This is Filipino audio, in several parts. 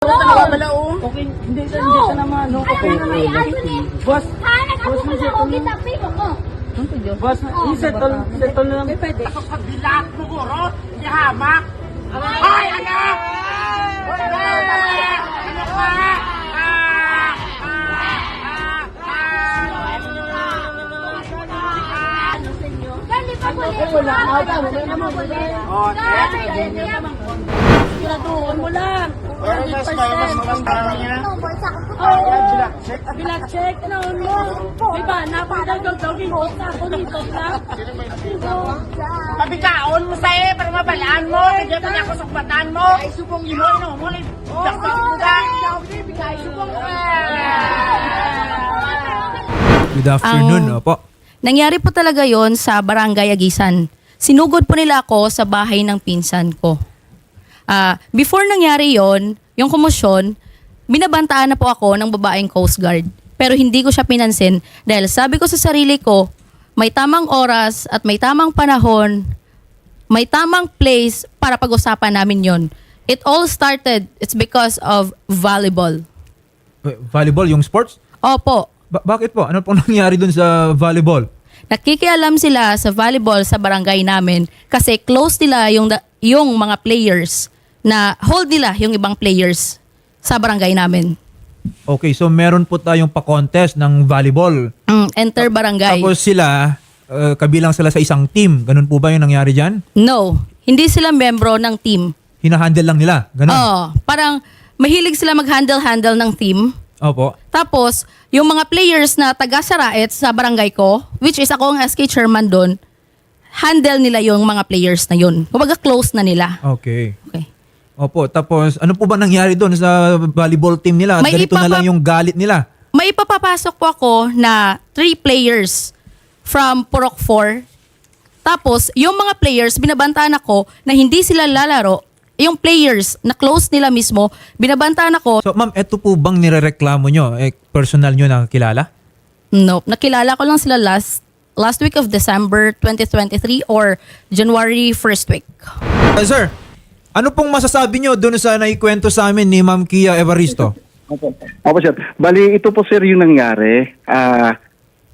Okay, hindi ka, hindi ka naman, no? Okay, Ano ni? Boss, sa ako kita pibo ko. boss, i-settle, settle na lang. Bilat mo guro, yahamak. Hoy, anak! Ano ka? Ah! Ah! Ah! Dali pa ko ulit. Wala ka, wala naman ulit. Oh, Siguraduhan mo lang. Pero mas mas mas parang niya. Bilat check, ano mo? May ba, napagdagdag-daging ko sa ako dito na. Pabikaon mo sa eh, para mabalaan mo. Kaya pa niya kusukbatan mo. Ay, subong imo, no? Mo, ni. Dakot mo ka. Ay, subong ka. Good afternoon, Ang- opo. Nangyari po talaga yon sa Barangay Agisan. Sinugod po nila ako sa bahay ng pinsan ko. Ah, before nangyari yon, yung komosyon, binabantaan na po ako ng babaeng Coast Guard. Pero hindi ko siya pinansin dahil sabi ko sa sarili ko, may tamang oras at may tamang panahon, may tamang place para pag-usapan namin yon. It all started, it's because of volleyball. Eh, Volleyball, yung sports? Opo, Ba- bakit po? Ano pong nangyari dun sa volleyball? Nakikialam sila sa volleyball sa barangay namin kasi close nila yung, yung mga players na hold nila yung ibang players sa barangay namin. Okay, so meron po tayong pa-contest ng volleyball. Mm, enter barangay. Tapos sila, uh, kabilang sila sa isang team. Ganun po ba yung nangyari dyan? no, hindi sila membro ng team. Hinahandle lang nila. Ganun? Oo, parang mahilig sila mag-handle-handle ng team. Opo. Tapos, yung mga players na taga Saraet sa barangay ko, which is ako ang SK chairman doon, handle nila yung mga players na yun. Kumbaga close na nila. Okay. Okay. Opo, tapos ano po ba nangyari doon sa volleyball team nila? May ganito na ipapa- lang yung galit nila. May ipapapasok po ako na three players from Purok 4. Tapos, yung mga players, binabantaan ako na hindi sila lalaro. Yung players na close nila mismo, binabantaan ako. So ma'am, eto po bang nirereklamo nyo? Eh, personal nyo na kilala? No, nakilala ko lang sila last last week of December 2023 or January first week. Uh, sir, ano pong masasabi nyo doon sa naikwento sa amin ni Ma'am Kia Evaristo? Opo. Opo, sir. Bali, ito po sir yung nangyari. Ah,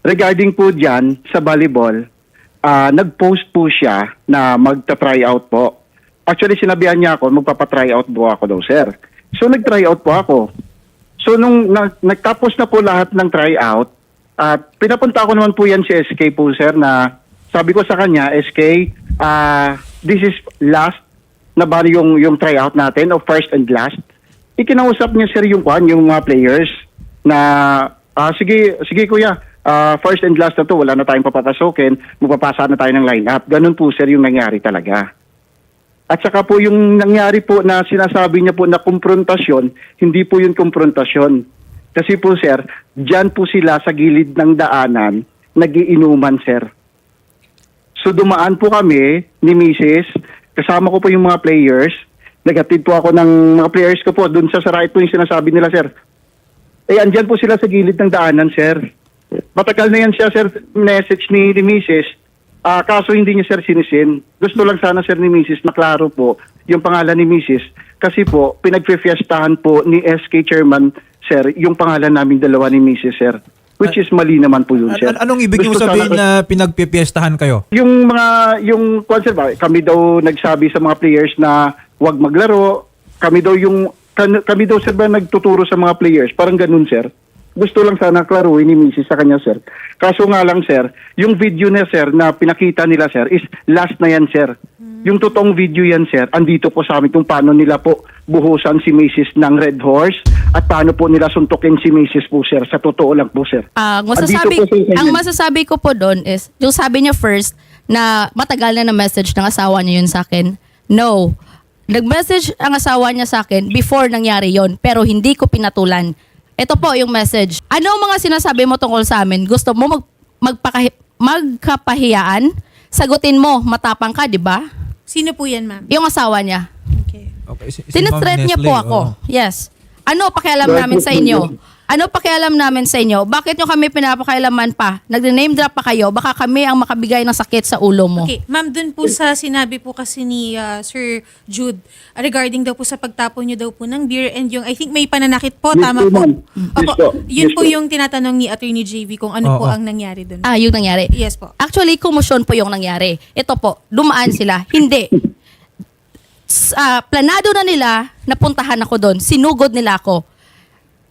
regarding po dyan sa volleyball, ah, nag-post po siya na magta-try out po. Actually, sinabihan niya ako, magpapa-try out po ako daw, sir. So, nag-try out po ako. So, nung nag- nagtapos na po lahat ng try out, at pinapunta ko naman po yan si SK po, sir, na sabi ko sa kanya, SK, ah, this is last na ba yung, yung try out natin o first and last? ikinausap niya sir yung kwan, yung mga players na ah, sige sige kuya, ah, first and last na to, wala na tayong papapasukin, magpapasa na tayo ng lineup. Ganun po sir yung nangyari talaga. At saka po yung nangyari po na sinasabi niya po na konfrontasyon, hindi po yung konfrontasyon. Kasi po sir, diyan po sila sa gilid ng daanan, nagiinuman sir. So dumaan po kami ni Mrs. Kasama ko po yung mga players. Nagatid po ako ng mga players ko po. Doon sa Sarait po yung sinasabi nila, sir. Eh, andyan po sila sa gilid ng daanan, sir. Matagal na yan siya, sir, message ni, ni Mrs. Ah, kaso hindi niya, sir, sinisin. Gusto lang sana, sir, ni Mrs. na klaro po yung pangalan ni Mrs. Kasi po, pinagpifiestahan po ni SK Chairman, sir, yung pangalan namin dalawa ni Mrs., sir. Which is mali naman po yun, sir. an- anong ibig nyo Gusto sana- sabihin na pinagpipiestahan kayo? yung mga yung concert ba kami daw nagsabi sa mga players na wag maglaro kami daw yung kan- kami daw sir ba nagtuturo sa mga players parang ganun sir gusto lang sana klaruin ni Mrs. sa kanya sir kaso nga lang sir yung video na sir na pinakita nila sir is last na yan sir yung totoong video yan sir andito po sa amin kung paano nila po buhusan si Mrs. ng Red Horse at paano po nila suntukin si Mrs. po sir sa totoo lang po sir Ah, ang masasabi, Andito po sa ang masasabi ko po doon is, yung sabi niya first, na matagal na na message ng asawa niya yun sa akin. No. Nag-message ang asawa niya sa akin before nangyari yon pero hindi ko pinatulan. Ito po yung message. Ano ang mga sinasabi mo tungkol sa amin? Gusto mo mag, magpakahi- magkapahiyaan? Sagutin mo, matapang ka, di ba? Sino po yan, ma'am? Yung asawa niya. Okay. Si, si Tinetreat Ma'am niya Nestle, po ako. oo. Yes. Ano pakialam namin sa inyo? ano pakialam namin sa inyo? Bakit nyo kami pinapakailaman pa? Nag-name drop pa kayo? Baka kami ang makabigay ng sakit sa ulo mo. Okay, ma'am, dun po sa sinabi po kasi ni uh, Sir Jude uh, regarding daw po sa pagtapon niyo daw po ng beer and yung I think may pananakit po, Yes tama po, po. ma'am. Yes Opo, po. yun Yes po po. yung tinatanong ni Attorney JV kung ano po Oo. ang nangyari dun. Ah, yung nangyari. Yes po. Actually, kumusyon po yung nangyari. Ito po, dumaan sila. Hindi. Ah, planado na nila, napuntahan ako doon. Sinugod nila ako.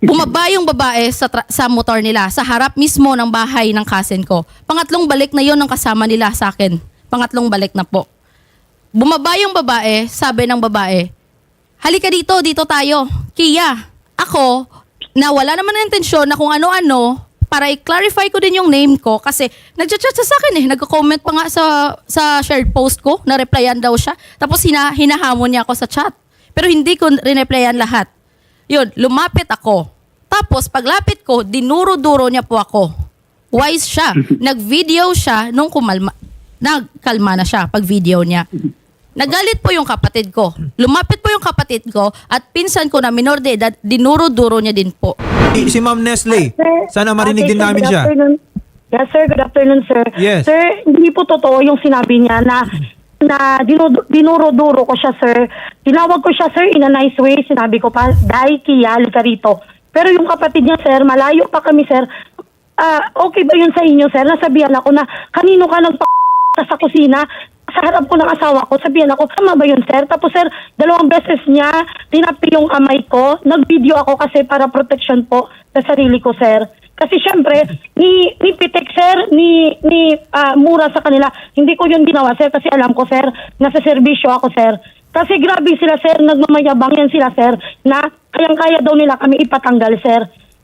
Bumaba yung babae sa, sa motor nila, sa harap mismo ng bahay ng cousin ko. Pangatlong balik na yon ng kasama nila sa akin. Pangatlong balik na po. Bumaba yung babae, sabi ng babae, halika dito, dito tayo. Kia, ako, na wala naman na intensyon na kung ano-ano, para i-clarify ko din yung name ko kasi nagchat-chat siya sa akin eh. Nagko-comment pa nga sa, sa shared post ko, na-replyan daw siya. Tapos hina, hinahamon niya ako sa chat. Pero hindi ko rin-replyan lahat. Yun, lumapit ako. Tapos paglapit ko, dinuro-duro niya po ako. Wise siya. Nag-video siya nung kumalma. Nagkalma na siya pag video niya. Nagalit po yung kapatid ko. Lumapit po yung kapatid ko at pinsan ko na minor de edad, dinuro-duro niya din po. Si, si Ma'am Nestle, sana marinig Okay, din namin siya. afternoon. Yes, sir. Good afternoon, sir. Yes. Sir, hindi po totoo yung sinabi niya na na dinu- dinuro-duro ko siya, sir. Tinawag ko siya, sir, in a nice way. Sinabi ko pa, Dai, Kia, halika rito. Pero yung kapatid niya, sir, malayo pa kami, sir. Ah, okay ba yun sa inyo, sir? Nasabihan ako na kanino ka nagpa sa kusina sa harap ko ng asawa ko, sabihan ako, tama ba yun, sir? Tapos, sir, dalawang beses niya, tinapi yung amay ko. Nag-video ako kasi para protection po sa sarili ko, sir. Kasi syempre, ni, ni Pitek, sir, ni, ni ah, Mura sa kanila, hindi ko yun ginawa, sir, kasi alam ko, sir, nasa serbisyo ako, sir. Kasi grabe sila, sir, nagmamayabang yan sila, sir, na kayang-kaya daw nila kami ipatanggal, sir.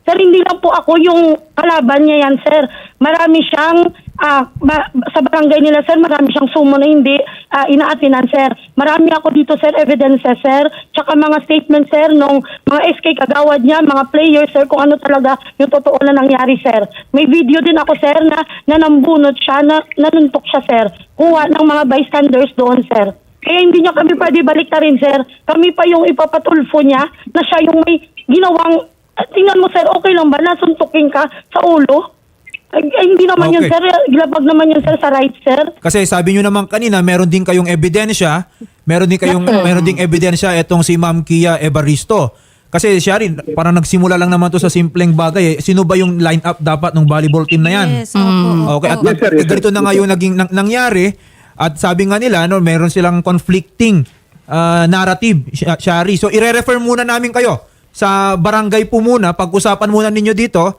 Sir, hindi lang po ako yung kalaban niya yan, sir. Marami siyang, ah, ma- sa barangay nila, sir, marami siyang sumo na hindi ah, inaatinan, sir. Marami ako dito, sir, evidences, sir. Tsaka mga statements, sir, nung mga SK kagawad niya, mga players, sir, kung ano talaga yung totoo na nangyari, sir. May video din ako, sir, na, na siya, na nanuntok siya, sir. Kuha ng mga bystanders doon, sir. Kaya hindi niya kami pwede balik na rin, sir. Kami pa yung ipapatulfo niya na siya yung may ginawang... Ah, tingnan mo, sir, okay lang ba? Nasuntukin ka sa ulo? Ay, ay, hindi naman yun, Okay. sir. Glabag naman yun, sir, sa right, sir. Kasi sabi nyo naman kanina, meron din kayong ebidensya, meron din kayong meron ding ebidensya itong si Ma'am Kia Evaristo. Kasi siya rin, parang nagsimula lang naman to sa simpleng bagay. Eh. Sino ba yung line-up dapat ng volleyball team na yan? Yes, opo. Okay, at Yes, sir, yes, sir. ganito na nga yung naging nang- nangyari at sabi nga nila no, meron silang conflicting ah, narrative, Sh- Shari. So ire-refer muna namin kayo sa barangay po muna, pag-usapan muna ninyo dito.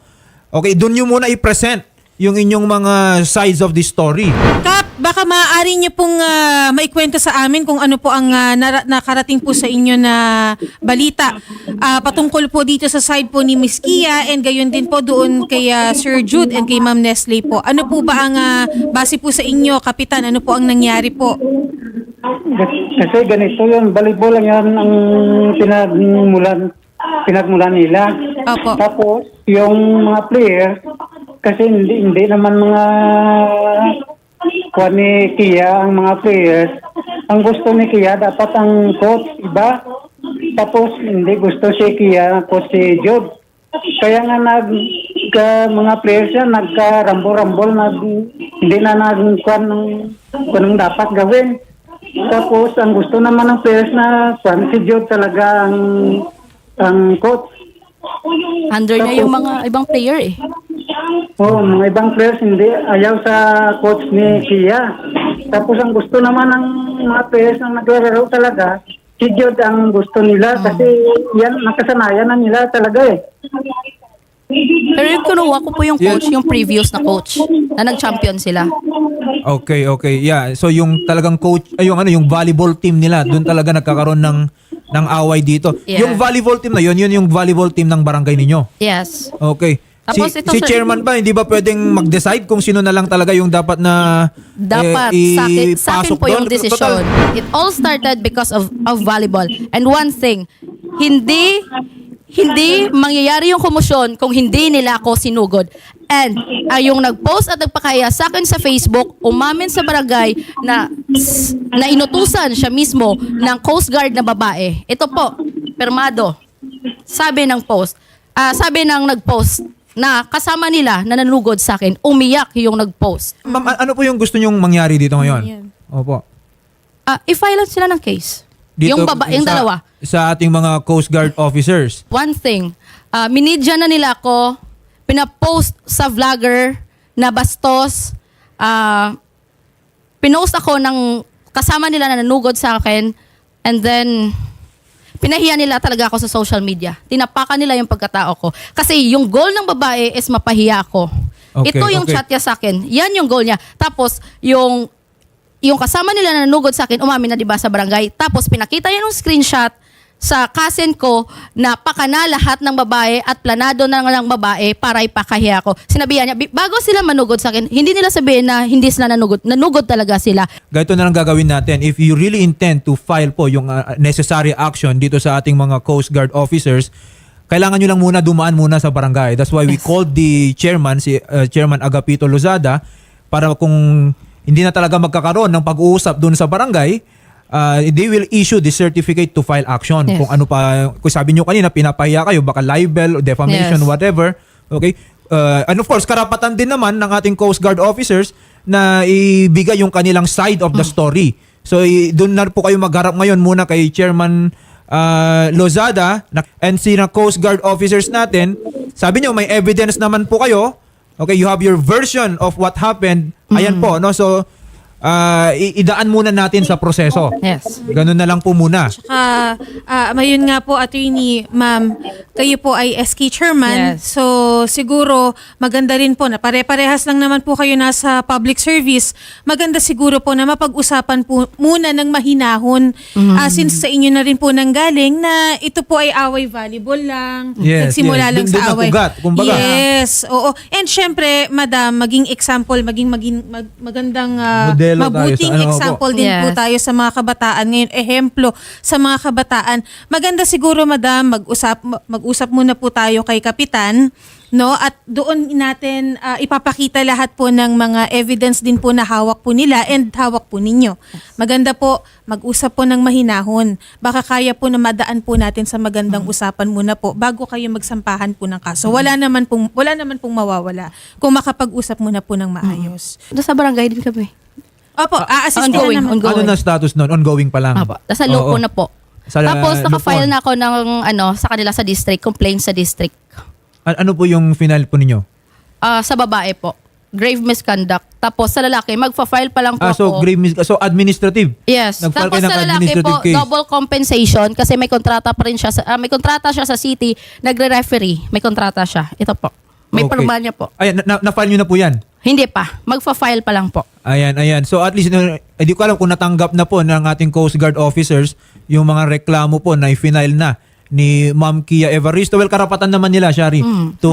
Okay, doon nyo muna i-present yung inyong mga sides of the story. Kap, baka maaari niyo pong ah, maikwento sa amin kung ano po ang ah, nara- nakarating po sa inyo na balita Ah, patungkol po dito sa side po ni Miss Kia and gayon din po doon kay ah, Sir Jude and kay Ma'am Nestle po. Ano po ba ang ah, base po sa inyo, Kapitan? Ano po ang nangyari po? Kasi ganito yun, volleyball lang yan ang pinagmulan, pinagmulan nila. Opo. Tapos, yung mga player, kasi hindi, hindi naman mga kuha ni Kia ang mga players. Ang gusto ni Kia, dapat ang coach, iba. Tapos, hindi gusto si Kia, coach si Job. Kaya nga nag ka, mga players yan nagka-rambol-rambol nag hindi na nagkuhan ng kung dapat gawin. Tapos ang gusto naman ng players na kuhan si Job talaga ang ang coach. Under niya yung mga ibang player eh. Oh, mga ibang players hindi ayaw sa coach ni Kia. Tapos ang gusto naman ng mga players na naglalaro talaga, si Jod ang gusto nila kasi yan nakasanayan na nila talaga eh. Pero yung kinuha ko po yung coach, yung previous na coach, na nag-champion sila. Okay, okay. Yeah. So yung talagang coach, ay yung ano, yung volleyball team nila, doon talaga nagkakaroon ng ng away dito. Yeah. Yung volleyball team na yun, yun yung volleyball team ng barangay ninyo. Yes. Okay. Tapos si, ito, si sir- chairman ba hindi ba pwedeng mag-decide kung sino na lang talaga yung dapat na Dapat eh, sa akin, sa akin po yung desisyon. It all started because of of volleyball. And one thing, hindi hindi mangyayari yung komosyon kung hindi nila ako sinugod. And ay yung nag-post at nagpakaya sa akin sa Facebook, umamin sa barangay na na inutusan siya mismo ng Coast Guard na babae. Ito po, permado. Sabi ng post, ah, sabi ng nag-post na kasama nila na nanugod sa akin, umiyak yung nag-post. Ma'am, ano po yung gusto nyong mangyari dito ngayon? Ayan. Opo. Ah, i-file sila ng case. Dito, yung baba, yung sa- dalawa. Sa ating mga Coast Guard officers. One thing, uh, minidya na nila ako, pinapost sa vlogger na bastos, ah, pinost ako ng kasama nila na nanugod sa akin, and then pinahiya nila talaga ako sa social media. Tinapakan nila yung pagkatao ko. Kasi yung goal ng babae is mapahiya ako. Okay, Ito yung okay. chat niya sa akin. Yan yung goal niya. Tapos, yung yung kasama nila na nanugod sa akin, umamin na 'di ba sa barangay. Tapos pinakita niya ng screenshot sa cousin ko na pakana lahat ng babae at planado na ng babae para ipakahiya ko. Sinabihan niya, "Bi- bago sila manugod sa akin, hindi nila sabihin na hindi sila nanugod. Nanugod talaga sila. Ganito na lang gagawin natin. If you really intend to file po yung uh, necessary action dito sa ating mga Coast Guard officers, kailangan nyo lang muna dumaan muna sa barangay. That's why we Yes. called the chairman, si uh, Chairman Agapito Lozada, para kung hindi na talaga magkakaroon ng pag-uusap doon sa barangay, uh, they will issue the certificate to file action. Yes. Kung ano pa, kung sabi nyo kanina, pinapahiya kayo, baka libel, defamation, Yes. whatever. Okay? Uh, and of course, karapatan din naman ng ating Coast Guard officers na ibigay yung kanilang side of the story. So, doon na po kayo magharap ngayon muna kay Chairman uh, Lozada na- and si na Coast Guard officers natin. Sabi nyo, may evidence naman po kayo. Okay, you have your version of what happened. Ayan po, no? So, uh, i- idaan muna natin sa proseso. Yes. Ganun na lang po muna. Ah, ah, mayon nga po, attorney, ma'am, kayo po ay SK chairman. Yes. So, siguro, maganda rin po na pare-parehas lang naman po kayo nasa public service. Maganda siguro po na mapag-usapan po muna ng mahinahon. Mm-hmm. Ah, since sa inyo na rin po nanggaling na ito po ay away volleyball lang. Yes, Nagsimula yes. lang Dun- sa dun ang away. ugat, kumbaga. Yes, oo. And syempre, madam, maging example, maging, maging mag- magandang ah, Modelo tayo sa mabuting ano po. example din po Yes. tayo sa mga kabataan ngayon, ehemplo sa mga kabataan. Maganda siguro madam mag-usap mag-usap muna po tayo kay kapitan no at doon natin ah, ipapakita lahat po ng mga evidence din po na hawak po nila and hawak po ninyo. Maganda po mag-usap po ng mahinahon. Baka kaya po na madaan po natin sa magandang usapan muna po bago kayo magsampahan po ng kaso. Wala naman pong wala naman pong mawawala kung makapag-usap muna po ng maayos. Doon sa barangay din kami. Opo, a-assist ko ongoing, na naman. ongoing. Ano na status nun? Ongoing pa lang? Apo. Nasa loob Oo. ko na po. Sa Tapos naka-file lupon. na ako ng ano sa kanila sa district, complaint sa district. An- ano po yung final po ninyo? Ah, sa babae po. Grave misconduct. Tapos sa lalaki, magfa-file pa lang po Ah, so ako. grave mis- so administrative. Yes. Nag-file Tapos kayo ng sa lalaki po, case. double compensation kasi may kontrata pa rin siya sa, ah, may kontrata siya sa city, nagre-referee. May kontrata siya. Ito po. May Okay. niya po. Ayan, na- na-file nyo na po yan. Hindi pa. Magfa-file pa lang po. Ayan, ayan. So at least, uh, hindi ko alam kung natanggap na po ng ating Coast Guard officers yung mga reklamo po na i-final na ni Ma'am Kia Evaristo. Well, karapatan naman nila, Shari, to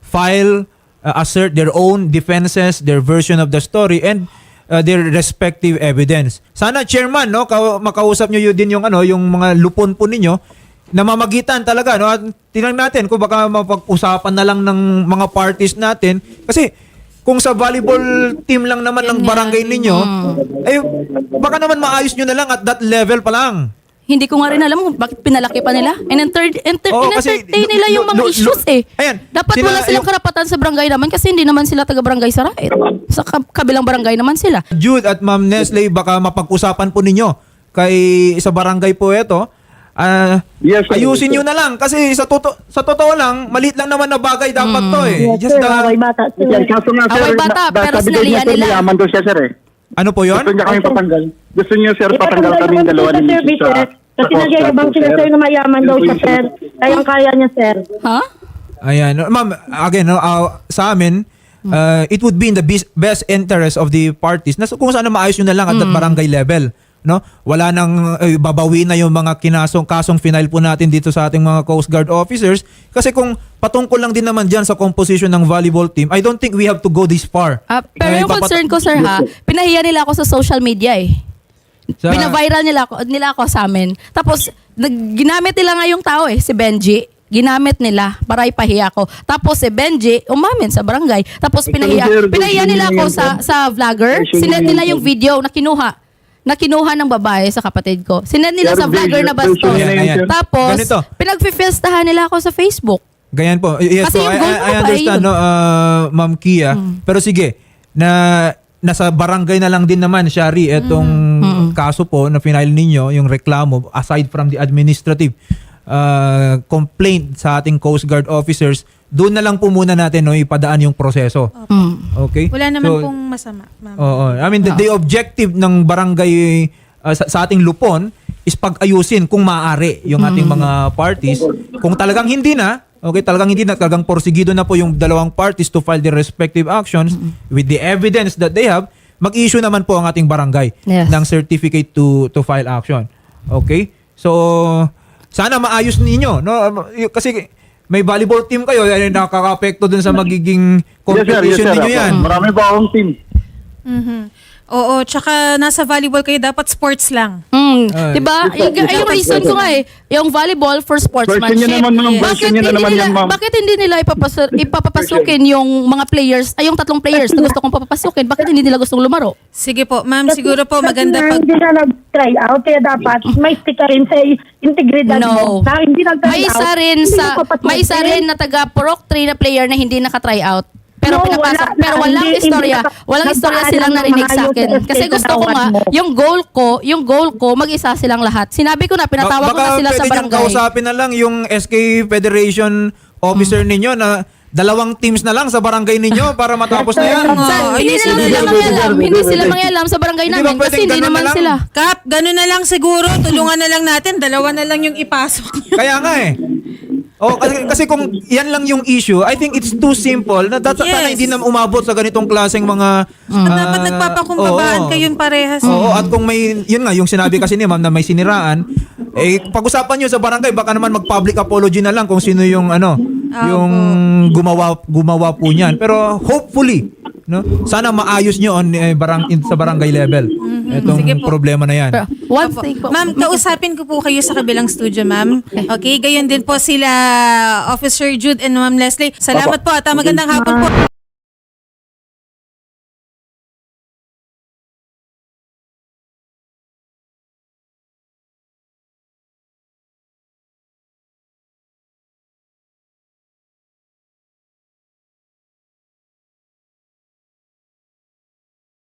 file, uh, assert their own defenses, their version of the story, and uh, their respective evidence. Sana, Chairman, no, ka- makausap nyo yun din yung, ano, yung mga lupon po ninyo, namamagitan talaga. No? At tingnan natin kung baka mapag-usapan na lang ng mga parties natin. Kasi kung sa volleyball team lang naman ng barangay ninyo, eh baka naman maayos nyo na lang at that level pa lang. Hindi ko nga rin alam kung bakit pinalaki pa nila. And enter, enter, Oo, kasi in-entertain lu- nila yung mga lu- issues lu- eh. Ayan, Dapat sila- wala silang yung- karapatan sa barangay naman kasi hindi naman sila taga-barangay sa Rait. Sa kab- kabilang barangay naman sila. Jude at Ma'am Nestle, baka mapag-usapan po ninyo kay sa barangay po ito. Ah, Yes, sir. ayusin nyo na lang kasi sa totoo sa totoo lang, maliit lang naman na bagay dapat to eh. Yes, Just sir, the- away bata. sir. Yan, kaso nga sir, Away bata, na- pero sabi sinalihan niya, sir, nila. mayaman daw siya sir eh. ano po 'yon? Gusto niya kami patanggal. Gusto niya sir patanggal Ipatanggal kami naman dalawa sa ni Mrs. service, sa sir. sa Kasi Guard nagyayabang sila, sir, na mayaman Yun daw po siya, yung sir. Kayang-kaya niya, sir. Ha? Ayan. No, Ma'am, again, no, uh, sa amin, uh, it would be in the bis- best interest of the parties na kung saan na maayos nyo na lang at that barangay level. No? Wala nang eh, babawiin na yung mga kinasong kasong final po natin dito sa ating mga Coast Guard officers kasi kung patungkol lang din naman diyan sa composition ng volleyball team, I don't think we have to go this far. Ah, pero Eh, yung papat- concern ko, sir, ha, pinahiya nila ako sa social media eh. Sa- Binaviral nila ako, nila ako sa amin. Tapos, nag, ginamit nila nga yung tao eh, si Benji. Ginamit nila para ipahiya ko. Tapos si Benji, umamin sa barangay. Tapos pinahiya, pinahiya nila ako sa, sa vlogger. Sinet nila yung video na kinuha na kinuha ng babae sa kapatid ko. Sinend nila sa vlogger na bastos. yun, sir. Tapos, Ganito. pinag-fiestahan nila ako sa Facebook. Ganyan po. Yes Kasi po. yung I, goal I- I pa, understand, yun. no, uh, Ma'am Kia. Pero sige, na nasa barangay na lang din naman, Shari, etong kaso po na final ninyo, yung reklamo, aside from the administrative uh, complaint sa ating Coast Guard officers, doon na lang po muna natin no, ipadaan yung proseso. Mm. Okay? Wala naman So, pong masama, ma'am. Oo. I mean, the, the objective ng barangay uh, sa, sa ating lupon is pag-ayusin kung maaari yung ating mga parties. Kung talagang hindi na, okay, talagang hindi na, talagang porsigido na po yung dalawang parties to file their respective actions with the evidence that they have, mag-issue naman po ang ating barangay Yes. ng certificate to to file action. Okay? So, sana maayos ninyo, no? Y- Kasi may volleyball team kayo, yan yung nakaka-apekto dun sa magiging competition ninyo yan. Marami pa akong team. Mhm. Oo, tsaka nasa volleyball kayo, dapat sports lang. Mm, Ay, 'Di ba? Yung, yung reason ko nga eh, yung volleyball for sportsmanship. Version niya naman, ma'am. Bakit Version niya na hindi naman nila, yan, ma'am. bakit hindi nila ipapasu- ipapapasukin yung mga players, ay yung tatlong players na gusto kong papapasukin, bakit hindi nila gustong lumaro? Sige po, ma'am, siguro po Kasi maganda nga pag... Hindi na nag-try out, kaya dapat may stick ka rin sa integridad No. mo. Na hindi nag-try May out. isa rin hindi sa mo papasukin. may isa rin na taga Porok 3 na player na hindi naka-try out. Pero No, pinapasok, wala pero walang Hindi- istorya, hindi walang istorya silang ng narinig sa akin. Kasi gusto ko nga, mo. yung goal ko, yung goal ko, mag-isa silang lahat. Sinabi ko na, pinatawag ko na sila sa barangay. kausapin na lang yung SK Federation officer Hmm. ninyo na dalawang teams na lang sa barangay ninyo para matapos na yan. Sa, hindi sila na sila lang. mangialam, hindi sila mangialam sa barangay Hindi namin ba kasi hindi ganun naman na lang? sila. Kap, gano'n na lang siguro. Tulungan na lang natin. Dalawa na lang yung ipasok. Kaya nga eh. Oh, kasi, kasi kung yan lang yung issue, I think it's too simple na dat- sana Yes. hindi na umabot sa ganitong klaseng mga At dapat ah, nagpapakumbabaan oo. kayong parehas. Oo, at kung may, yun nga, yung sinabi kasi ni ma'am na may siniraan, eh, pag-usapan nyo sa barangay, baka naman mag-public apology na lang kung sino yung, ano, yung gumawa, gumawa po niyan. Pero hopefully, no, sana maayos nyo on, eh, barang, in- sa barangay level. Itong Sige po. problema na yan. Pero one Opo. thing po. Ma'am, kausapin ko po kayo sa kabilang studio, ma'am. Okay, gayon din po sila Officer Jude and Ma'am Leslie. Salamat po at ah, magandang hapon po.